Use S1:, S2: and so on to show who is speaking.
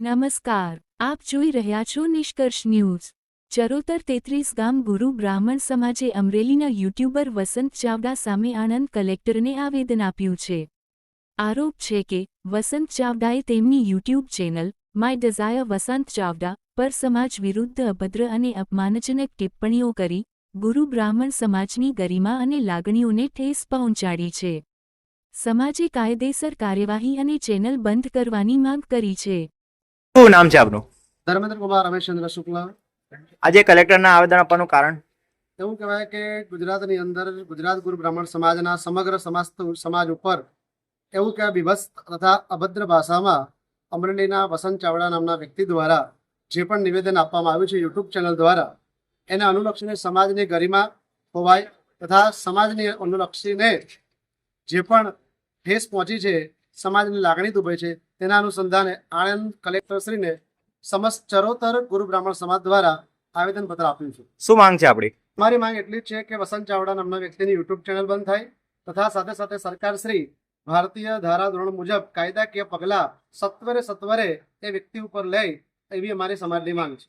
S1: નમસ્કાર. આપ જોઈ રહ્યા છો નિષ્કર્ષ ન્યૂઝ. ચરોતર તેત્રીસ ગામ ગુરુ બ્રાહ્મણ સમાજે અમરેલીના યુટ્યુબર વસંત ચાવડા સામે આણંદ કલેક્ટરને આવેદન આપ્યું છે. આરોપ છે કે, વસંત ચાવડાએ તેમની YouTube channel my desire Vasant Chavda, પર સમાજ વિરુદ્ધ અભદ્ર અને અપમાનજનક ટિપ્પણીઓ કરી, ગુરુ બ્રાહ્મણ સમાજની ગરિમા અને લાગણીઓને ઠેસ પહોંચાડી છે. સમાજે કાયદેસર કાર્યવાહી અને ચેનલ બંધ કરવાની માંગ કરી છે.
S2: શું નામ છે આપનું?
S3: ધર્મેન્દ્ર કુમાર રમેશચંદ્ર શુક્લા.
S2: આજે કલેક્ટરના આવેદન આપવાનું કારણ?
S3: એવું કહેવાય કે ગુજરાતની અંદર ગુજરાત ગુરુ બ્રાહ્મણ સમાજના સમગ્ર સમાજ સમાજ ઉપર એવું કે બીભત્સ તથા અભદ્ર ભાષામાં અમરેલીના વસંત ચાવડા નામના વ્યક્તિ દ્વારા જે પણ નિવેદન આપવામાં આવ્યું છે યુટ્યુબ ચેનલ દ્વારા એને અનુલક્ષીને સમાજની ગરિમા હોવાય તથા સમાજની અનુલક્ષીને જે પણ ઠેસ પહોંચી છે સમાજની લાગણી દુભાઈ છે તેના અનુસંધાને આણંદ કલેક્ટરશ્રીને સમસ્ત ચરોતર ગુરુ બ્રાહ્મણ સમાજ દ્વારા આવેદનપત્ર આપ્યું છે.
S2: શું માંગ છે આપણી?
S3: મારી માંગ એટલી જ છે કે વસંત ચાવડા નામના વ્યક્તિની યુટ્યુબ ચેનલ બંધ થાય તથા સાથે સાથે સરકાર શ્રી ભારતીય ધારા ધોરણ મુજબ કાયદાકીય પગલાં સત્વરે સત્વરે એ વ્યક્તિ ઉપર લે એવી અમારી સમાજની માંગ છે.